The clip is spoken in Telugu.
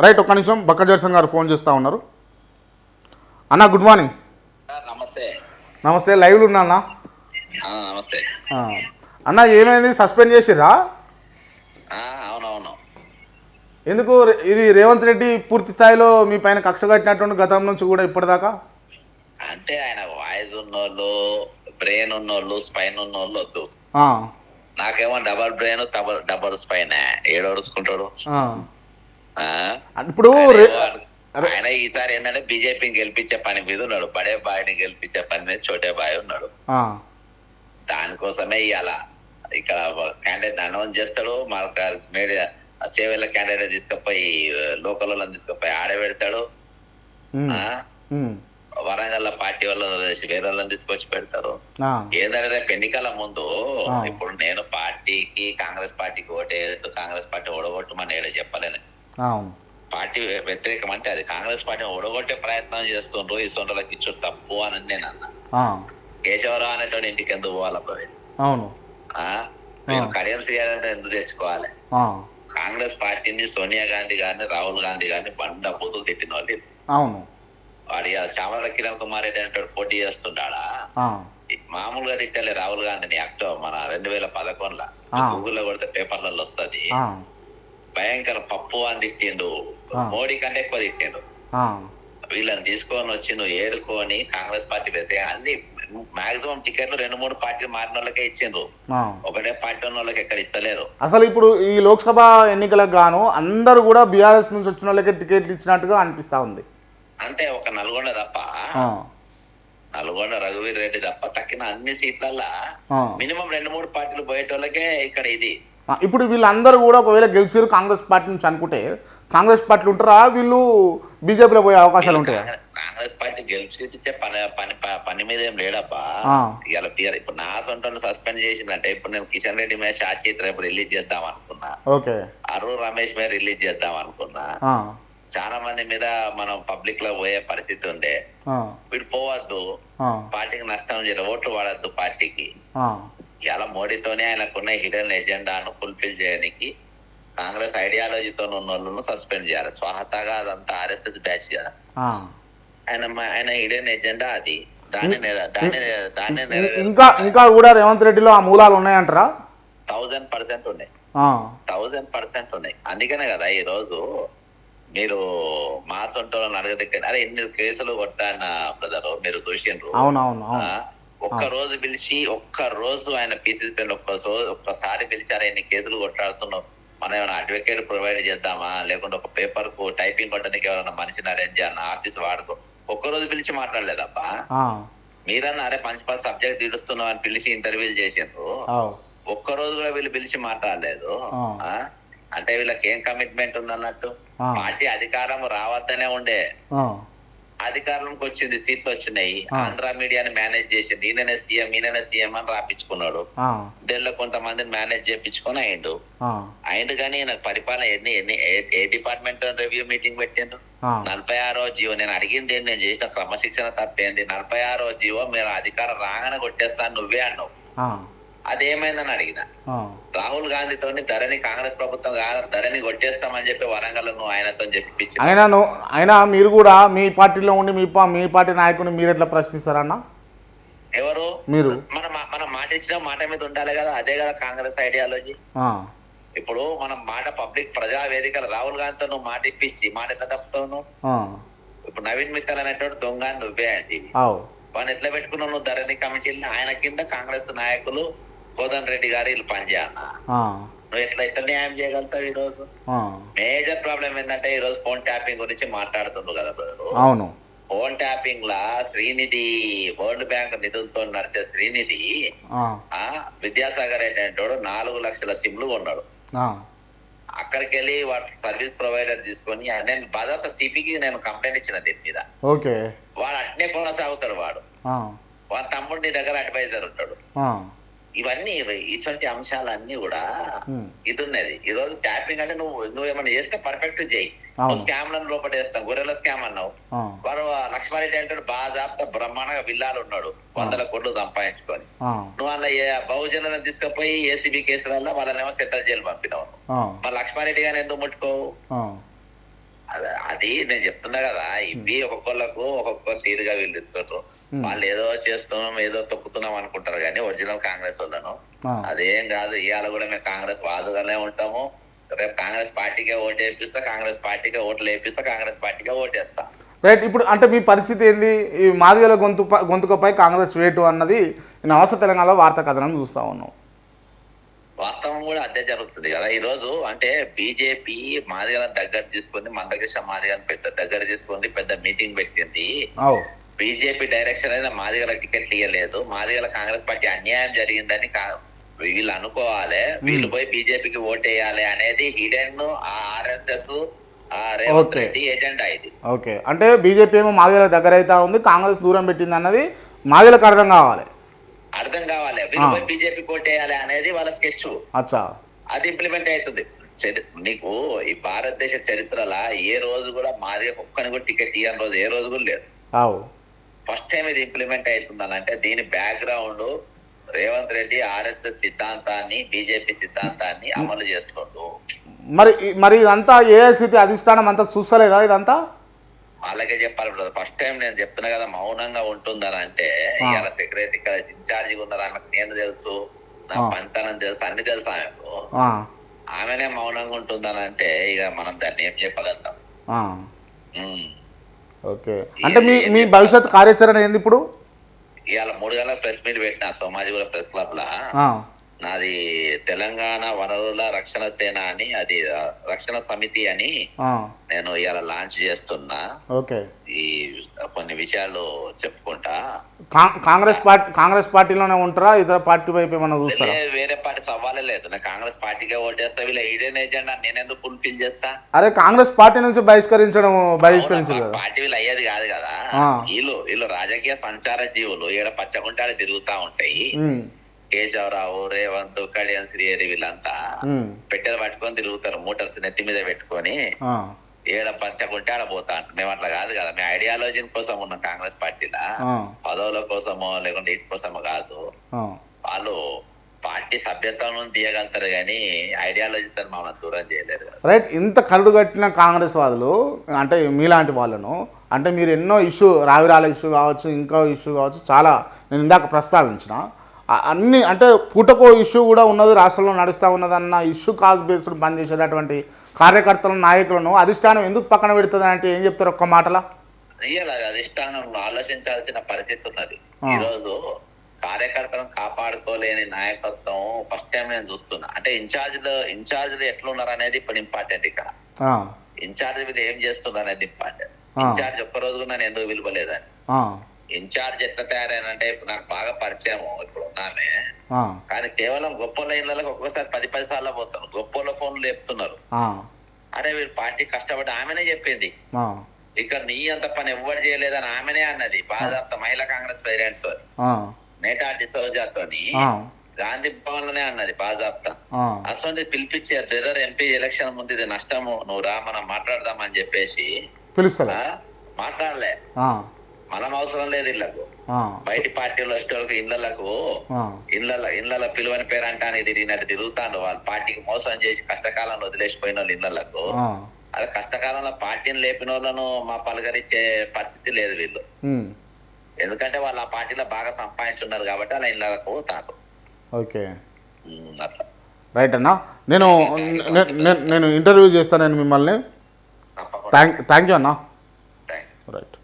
రైట్ ఒక్క నిమిషం. బక్క జర్సన్ గారు ఫోన్ చేస్తూ ఉన్నారు. అన్న గుడ్ మార్నింగ్. నమస్తే. నమస్తే లైవ్లు ఉన్నా అన్న నమస్తే. అన్న ఏమైంది? సస్పెండ్ చేసిర్రా? ఆ, అవునవును. ఎందుకు? ఇది రేవంత్ రెడ్డి పూర్తి స్థాయిలో మీ పైన కక్ష కట్టినటువంటి గతం నుంచి కూడా ఇప్పటిదాకా? అంటే ఆయన వాయిస్ ఉన్నోళ్ళు బ్రెయిన్ ఉన్నోళ్ళు స్పైన్ ఉన్నోళ్ళు వద్దు. నాకేమో double brain double double spine. ఏడోడుచుకుంటాడు? ఇప్పుడు ఆయన ఈసారి ఏంటంటే బీజేపీని గెలిపించే పని మీద ఉన్నాడు. బడే బాయిని గెలిపించే పని మీద చోటే బాయ్ ఉన్నాడు. దానికోసమే ఇవాళ ఇక్కడ క్యాండిడేట్ అనౌన్స్ చేస్తాడు. మన మీడియా చేవేళ్ళ క్యాండిడేట్ తీసుకుపోయి లోకల్ వాళ్ళని తీసుకుపోయి ఆడబెడతాడు వరంగల్ పార్టీ వాళ్ళు వేరే వాళ్ళని తీసుకొచ్చి పెడతారు. ఆ, ఏంటంటే రేపు ఎన్నికల ముందు. ఇప్పుడు నేను పార్టీకి కాంగ్రెస్ పార్టీకి ఓటేయద్దు కాంగ్రెస్ పార్టీ ఓడగొట్టమని ఏదో చెప్పలేను. పార్టీ వ్యతిరేకం అంటే అది కాంగ్రెస్ పార్టీ ఓడగొట్టే ప్రయత్నం చేస్తుండ్రు ఈ సొంతలకు ఇచ్చు తప్పు అని నేను అన్నా. కేశవరావు అనేటువంటి ఇంటికి ఎందుకు పోవాలి ప్రవీణ్? అవును. మేము. కడియం చేయాలంటే ఎందుకు తెచ్చుకోవాలి? కాంగ్రెస్ పార్టీని సోనియా గాంధీ గారిని రాహుల్ గాంధీ గారిని బండ బుద్ధులు తిట్టిన వాళ్ళు అవును. వాడి చామల కిరణ్ కుమార్ రెడ్డి అంటే పోటీ చేస్తుంటాడా? ఆ, మామూలుగా తిట్టాలి రాహుల్ గాంధీని అక్టోబర్ మన రెండు వేల పదకొండులో. గూగుల్లో కొడితే పేపర్లలో వస్తది. భయంకర పప్పు అని తిట్టిండు. మోడీ కంటే ఎక్కువ తిట్టిండు. వీళ్ళని తీసుకొని వచ్చి నువ్వు ఏరుకొని కాంగ్రెస్ పార్టీ పెడితే అన్ని మాక్సిమం టికెట్లు రెండు మూడు పార్టీలు మారిన వాళ్ళకే ఇచ్చిండ్రు. ఒకటే పార్టీ ఉన్న వాళ్ళకి ఎక్కడ ఇస్తలేరు. అసలు ఇప్పుడు ఈ లోక్సభ ఎన్నికలకు గాను అందరూ కూడా బీఆర్ఎస్ నుంచి వచ్చిన వాళ్ళకి టికెట్లు ఇచ్చినట్టుగా అనిపిస్తూ ఉంది. అంటే ఒక నల్గొండ తప్ప. నల్గొండ రఘువీర్ రెడ్డి తప్ప తక్కిన అన్ని సీట్లల్లో. మినిమం రెండు మూడు పార్టీలు పోయేటోళ్ళకే ఇక్కడ ఇది. ఇప్పుడు వీళ్ళందరూ కూడా ఒకవేళ గెలిచారు కాంగ్రెస్ పార్టీ నుంచి అనుకుంటే కాంగ్రెస్ పార్టీలు ఉంటారా? వీళ్ళు బీజేపీలో పోయే అవకాశాలు ఉంటాయా? కాంగ్రెస్- పార్టీ గెలిచిచ్చే పని పని పని మీద ఏం లేడబ్బా టీఆర్ ఇప్పుడు నా సొంత సస్పెండ్ చేసిందంటే ఇప్పుడు నేను కిషన్ రెడ్డి మీద షాచిత్ర ఇప్పుడు రిలీజ్ చేద్దాం అనుకున్నా. ఓకే. అరుణ్ రమేష్ మీద రిలీజ్ చేద్దాం అనుకున్నా. చాలా మంది మీద మనం పబ్లిక్లో పోయే పరిస్థితి ఉండే. వీడు పోవద్దు. పార్టీకి నష్టం చేయదు ఓట్లు వాడద్దు పార్టీకి. ఇలా మోడీతోనే ఆయనకున్న హిడెన్ ఎజెండాను ఫుల్ఫిల్ చేయడానికి కాంగ్రెస్ ఐడియాలజీతో ఉన్న వాళ్ళను సస్పెండ్ చేయాలి. స్వాహతగా అదంతా ఆర్ఎస్ఎస్ బ్యాచ్ కదా. ఆయన ఆయన హిడెన్ ఎజెండా అది. ఇంకా ఇంకా కూడా రేవంత్ రెడ్డిలో ఆ మూలాలు ఉన్నాయంటారా? థౌజండ్ పర్సెంట్ ఉన్నాయి. థౌజండ్ పర్సెంట్ ఉన్నాయి. అందుకనే కదా ఈ రోజు మీరు మా సొంటోళ్ళని అడగదగ్గర అరే ఎన్ని కేసులు కొట్టాన బ్రదర్? మీరు చూసిండ్రు. ఒక్క రోజు పిలిచి ఒక్క రోజు ఆయన పీసీసీ ఒక్క రోజు ఒక్కసారి పిలిచారా ఎన్ని కేసులు కొట్టాడుతున్నావు మనం ఏమైనా అడ్వకేట్ ప్రొవైడ్ చేద్దామా? లేకుంటే ఒక పేపర్కు టైపింగ్ కొట్టడానికి ఎవరైనా మనిషిని అరేంజ్ చేయాలన్నా ఆఫీస్ వాడుకో. ఒక్క రోజు పిలిచి మాట్లాడలేదబ్బా. మీరన్నా అరే పంచ పది సబ్జెక్ట్ తీరుస్తున్నావు అని పిలిచి ఇంటర్వ్యూలు చేసిండ్రు. ఒక్క రోజు కూడా వీళ్ళు పిలిచి మాట్లాడలేదు? అంటే వీళ్ళకి ఏం కమిట్మెంట్ ఉందన్నట్టు. పార్టీ అధికారం రావద్దనే ఉండే. ఆ, అధికారంకి వచ్చింది సీట్లు వచ్చినాయి. ఆంధ్ర మీడియాని మేనేజ్ చేసింది ఈయననే సీఎం ఈయననే సీఎం అని రాపించుకున్నాడు. ఢిల్లీలో కొంతమందిని మేనేజ్ చేపించుకొని అయిండు. అయిండు కానీ నాకు పరిపాలన ఎన్ని ఎన్ని ఏ- డిపార్ట్మెంట్ రివ్యూ మీటింగ్ పెట్టిండు? నలభై ఆరో జీవో. నేను అడిగింది ఏంటి నేను చేసిన క్రమశిక్షణ తప్పేంది? నలభై ఆరో జీవో మీరు అధికారం రాగానే కొట్టేస్తాను నువ్వే అన్నావు. అదేమైందని అడిగిన. రాహుల్ గాంధీతోని ధరని కాంగ్రెస్ ప్రభుత్వం ధరని కొట్టేస్తామని చెప్పి వరంగల్ నువ్వు ఆయనతో చెప్పించి అయినా నువ్వు అయినా మీరు కూడా మీ పార్టీలో ఉండి మీ మీ పార్టీ నాయకుడిని మీరు ఎట్లా ప్రశ్నిస్తారన్న ఎవరు? మీరు. మన మనం మాట ఇచ్చిన మాట మీద ఉండాలి కదా అదే కదా కాంగ్రెస్ ఐడియాలజీ. ఇప్పుడు మనం మాట పబ్లిక్ ప్రజా వేదికలు రాహుల్ గాంధీతో నువ్వు మాట ఇప్పించి మాట ఎట్లా తప్పుతావు ఇప్పుడు నవీన్ మిత్తల్ అనేటువంటి దొంగ నువ్వే అండి. వాడిని ఎట్లా పెట్టుకున్నావు నువ్వు ధరణి కమిటీని? ఆయన కింద కాంగ్రెస్ నాయకులు కోదన్ రెడ్డి గారు వీళ్ళు పనిచేయన్న నువ్వు ఎట్లా ఎట్లా న్యాయం చేయగలుగుతావు ఈ రోజు ఆ, మేజర్ ప్రాబ్లం ఏంటంటే ఈ రోజు ఫోన్ ట్యాపింగ్ గురించి మాట్లాడుతుండ్రు కదా బ్రదరు. అవును. ఫోన్ ట్యాపింగ్ లా శ్రీనిధి వరల్డ్ బ్యాంక్ నిధులతో నడిచే శ్రీనిధి విద్యాసాగర్ ఏంటంటాడు నాలుగు లక్షల సిమ్లు కొన్నాడు. అక్కడికి వెళ్ళి వాటి సర్వీస్ ప్రొవైడర్ తీసుకొని నేను బాధాత సిపికి నేను కంప్లైంట్ ఇచ్చిన దీని మీద. ఓకే. వాడు అట్నే కొనసాగుతాడు వాడు. వాళ్ళ తమ్ముడు నీ దగ్గర అడ్వైజర్ ఉంటాడు. ఇవన్నీ ఇవి- ఇటువంటి అంశాలన్నీ కూడా ఉమ్, ఇది ఉన్నది. ఈ రోజు ట్యాపింగ్ అంటే నువ్వు నువ్వు ఏమైనా చేస్తే పర్ఫెక్ట్ చేయి. అవును. నువ్వు స్కామ్లను లోపడేస్తావు గొర్రెల స్కామ్ అన్నావు. వాడు లక్ష్మారెడ్డి అంటాడు బాగా బ్రహ్మాండంగా విల్లాలు ఉన్నాడు. వందల కోట్లు సంపాదించుకొని. నువ్వు అలా బహుజనులను తీసుకుపోయి ఏసీబీ కేసు వల్ల వాళ్ళనేమో సెంట్రల్ జైలు పంపినావు. మరి లక్ష్మారెడ్డి గారిని ఎందుకు ముట్టుకోవు? అది నేను చెప్తున్నా కదా. ఇవి ఒక్కొక్కళ్ళకు ఒక్కొక్క తీరుగా వీళ్ళు వాళ్ళు ఏదో చేస్తున్నాం ఏదో తొక్కుతున్నాం అనుకుంటారు కానీ ఒరిజినల్ కాంగ్రెస్ వాళ్ళను. అదేం కాదు ఇవాళ కూడా మేము కాంగ్రెస్ వాదుగానే ఉంటాము. రేపు కాంగ్రెస్ పార్టీకే ఓటు వేపిస్తా కాంగ్రెస్ పార్టీకే ఓట్లు వేపిస్తా కాంగ్రెస్ పార్టీకే ఓటేస్తా రైట్ ఇప్పుడు అంటే మీ పరిస్థితి ఏంది? ఈ మాదిగల గొంతు గొంతుకపై కాంగ్రెస్ వేటు అన్నది నేను అవసర తెలంగాణలో వార్తా కథనం చూస్తూ ఉన్నాం. వాస్తవం కూడా అదే జరుగుతుంది కదా. ఈ రోజు అంటే బీజేపీ మాదిగల దగ్గర తీసుకుంది మందకృష్ణ మాదిగని పెద్ద దగ్గర తీసుకుంది పెద్ద మీటింగ్ పెట్టింది. బీజేపీ డైరెక్షన్ అయినా మాదిగల టికెట్ ఇవ్వలేదు మాదిగల కాంగ్రెస్ పార్టీ అన్యాయం జరిగిందని వీళ్ళు అనుకోవాలి. వీళ్ళు పోయి బీజేపీకి ఓటేయాలి అనేది హిడెన్ ఆర్ఎస్ఎస్ ఎజెండా ఇది. ఓకే అంటే బీజేపీ ఏమో మాదిగల దగ్గర అవుతా ఉంది. కాంగ్రెస్ దూరం పెట్టింది అన్నది మాదిగలకు అర్థం కావాలి. అర్థం కావాలి. వీళ్ళు ఆ. పోయి బీజేపీకి ఓటేయాలి అనేది వాళ్ళ స్కెచ్. అచ్చా. అది ఇంప్లిమెంట్ అవుతుంది. నీకు ఈ భారతదేశ చరిత్రలో ఏ రోజు కూడా మాది ఒక్కని కూడా టికెట్ ఇవ్వని రోజు ఏ రోజు కూడా లేదు. ఫస్ట్ టైం ఇది ఇంప్లిమెంట్ అవుతుందని అంటే దీని బ్యాక్గ్రౌండ్ రేవంత్ రెడ్డి ఆర్ఎస్ఎస్ సిద్ధాంతాన్ని బీజేపీ సిద్ధాంతాన్ని అమలు చేస్తుండు. మరి మరి ఇదంతా ఏఐసిటి అధిష్టానం అంతా చూస్తలేదా ఇదంతా? అలాగే చెప్పాలి ఫస్ట్ టైం నేను చెప్తున్నా కదా మౌనంగా ఉంటుందని అంటే. ఇవాళ సెక్రటరీ కదా ఇన్ఛార్జిగా ఉన్నారు? ఆమెకు నేను తెలుసు. నా. పంతనం తెలుసు. అన్ని తెలుసు ఆమెకు. ఆమెనే మౌనంగా ఉంటుందని అంటే ఇక మనం దాన్ని ఏం చెప్పగలుగుతాం. ఓకే. అంటే మీ మీ భవిష్యత్ కార్యాచరణ ఏంది ఇప్పుడు? ఇవాళ మూడు గంటల ప్రెస్ మీట్ పెట్టిన సోమాజిగూడ ప్రెస్ క్లబ్ లా నాది తెలంగాణ వనరుల రక్షణ సేన అని అది రక్షణ సమితి అని నేను ఇవాళ లాంచ్ చేస్తున్నా. ఓకే. ఈ కొన్ని విషయాలు చెప్పుకుంటా. కాంగ్రెస్ పార్టీ కాంగ్రెస్ పార్టీలోనే ఉంటారా? ఇతర పార్టీ వైపు ఏమన్నా చూస్తారా? వేరే పార్టీ సవాలే లేదు. నేను కాంగ్రెస్ పార్టీకే ఓటేస్తా వీళ్ళ ఈడెన్ ఏజెండా నేనెందుకు ఫుల్ఫిల్ చేస్తా? అరే కాంగ్రెస్ పార్టీ నుంచి బహిష్కరించడం బహిష్కరించదు కదా పార్టీ వీళ్ళు అయ్యేది కాదు కదా. వీళ్ళు వీళ్ళు రాజకీయ సంచార జీవులు. ఈడ పచ్చగుంటాలు తిరుగుతా ఉంటాయి. కేశవరావు రేవంత్ కళ్యాణ్ శ్రీహరి వీళ్ళంతా పెట్టెలు పట్టుకొని తిరుగుతారు మోటార్స్ నెత్తి మీద పెట్టుకొని. ఏడ పంచకుంటే ఆడ పోతా మేము అట్లా కాదు కదా మేము ఐడియాలజీ కోసం ఉన్నాం కాంగ్రెస్ పార్టీలా. పదవుల కోసమో లేకుంటే ఇటు కోసమో కాదు. వాళ్ళు పార్టీ సభ్యత్వం తీయగలుగుతారు కానీ ఐడియాలజీతో మమ్మల్ని దూరం చేయలేరు రైట్ ఇంత కరుడు కట్టిన కాంగ్రెస్ వాదులు అంటే మీలాంటి వాళ్ళను అంటే మీరు ఎన్నో ఇష్యూ రావిరాల ఇష్యూ కావచ్చు ఇంకా ఇష్యూ కావచ్చు చాలా నేను ఇందాక ప్రస్తావించిన అన్ని అంటే పూటకో ఇష్యూ కూడా ఉన్నది రాష్ట్రంలో నడుస్తూ ఉన్నదన్న ఇష్యూ కాజ్ బేస్డ్ పనిచేసేటటువంటి కార్యకర్తలను నాయకులను అధిష్టానం ఎందుకు పక్కన పెడుతుంది అంటే ఏం చెప్తారు ఒక్క మాటలా? ఇయ్యాలి అధిష్టానం ఆలోచించాల్సిన పరిస్థితి ఉన్నది. ఆ. ఈ రోజు కార్యకర్తలను కాపాడుకోలేని నాయకత్వం ఫస్ట్ టైం నేను చూస్తున్నా. అంటే ఇన్ఛార్జ్లు ఇన్ఛార్జ్లు ఎట్లున్నారు అనేది ఇప్పుడు ఇంపార్టెంట్ ఇక్కడ. ఇన్ఛార్జ్ మీద ఏం చేస్తున్నారు అనేది ఇంపార్టెంట్. ఇన్ఛార్జ్ ఒక్క రోజు కూడా నేను ఎందుకు పిలవలేదని ఆ, ఇన్ఛార్జ్ ఎట్లా తయారైనంటే ఇప్పుడు నాకు బాగా పరిచయం ఇప్పుడు ఆ, కానీ కేవలం గొప్ప లైన్లకు ఒక్కోసారి పది పది సార్లు పోతారు. గొప్పల ఫోన్లు చెప్తున్నారు అరే వీళ్ళు పార్టీ కష్టపడి ఆమెనే చెప్పింది. ఇక్కడ నీ అంత పని ఎవ్వరు చేయలేదని ఆమెనే అన్నది. బాధాప్త మహిళా కాంగ్రెస్ ప్రెసిడెంట్తో నేటా డిసోజాతోని ఆ, గాంధీ భవన్లోనే అన్నది బాధాప్త అసలు పిలిపించారు బ్రదర్ ఎంపీ ఎలక్షన్ ముందు ఇది నష్టము. నువ్వు రా మనం మాట్లాడదామని చెప్పేసి. మాట్లాడలే. మనం అవసరం లేదు ఇళ్ళకు ఆ, బయటి పార్టీలో వచ్చేటోళ్ళకి ఇళ్ళకు ఇళ్ళ ఇళ్ళ పిలువని పేరు అంటానికి తిరిగినట్టు తిరుగుతాను వాళ్ళ పార్టీకి మోసం చేసి కష్టకాలంలో వదిలేసిపోయిన వాళ్ళు ఇళ్ళకు అదే కష్టకాలంలో పార్టీని లేపిన వాళ్ళను మా పలకరించే పరిస్థితి లేదు వీళ్ళు. ఎందుకంటే వాళ్ళు ఆ పార్టీలో బాగా సంపాదించున్నారు కాబట్టి అలా ఇళ్ళకు పోతారు ఓకే. అట్లా. రైట్ అన్న. నేను నేను ఇంటర్వ్యూ చేస్తాను నేను మిమ్మల్ని. థ్యాంక్ థ్యాంక్ యూ అన్న. రైట్.